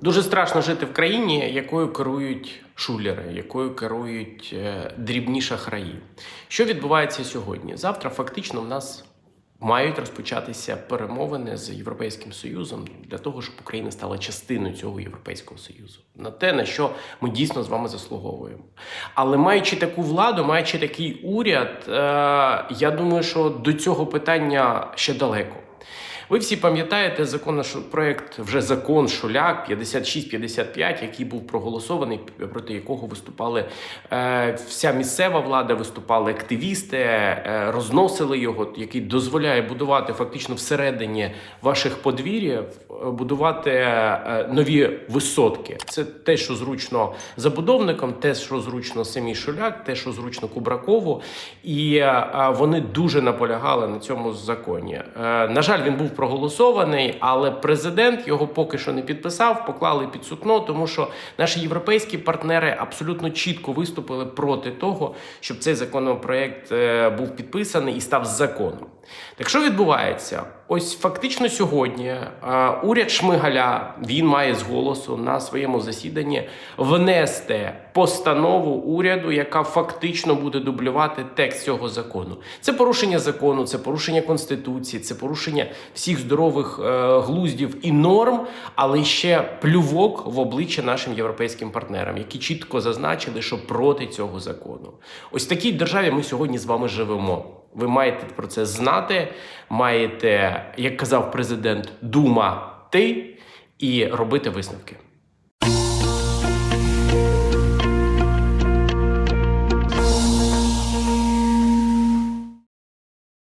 Дуже страшно жити в країні, якою керують шулери, якою керують е, дрібні шахраї. Що відбувається сьогодні? Завтра фактично в нас мають розпочатися перемовини з Європейським Союзом для того, щоб Україна стала частиною цього Європейського Союзу. На те, на що ми дійсно з вами заслуговуємо. Але маючи таку владу, маючи такий уряд, е, я думаю, що до цього питання ще далеко. Ви всі пам'ятаєте законопроект, вже закон Шуляк 56-55, який був проголосований, проти якого виступали е, вся місцева влада, виступали активісти, е, розносили його, який дозволяє будувати фактично всередині ваших подвір'їв, е, будувати е, нові висотки. Це те, що зручно забудовникам, те, що зручно самій Шуляк, те, що зручно Кубракову. І е, вони дуже наполягали на цьому законі. Е, На жаль, він був проголосований, але президент його поки що не підписав, поклали під сукно, тому що наші європейські партнери абсолютно чітко виступили проти того, щоб цей законопроект е, був підписаний і став законом. Так що відбувається? Ось фактично сьогодні е, уряд Шмигаля він має з голосу на своєму засіданні внести постанову уряду, яка фактично буде дублювати текст цього закону. Це порушення закону, це порушення конституції, це порушення всіх здорових е, глуздів і норм, але ще плювок в обличчя нашим європейським партнерам, які чітко зазначили, що проти цього закону. Ось в такій державі ми сьогодні з вами живемо. Ви маєте про це знати, маєте, як казав президент, думати і робити висновки.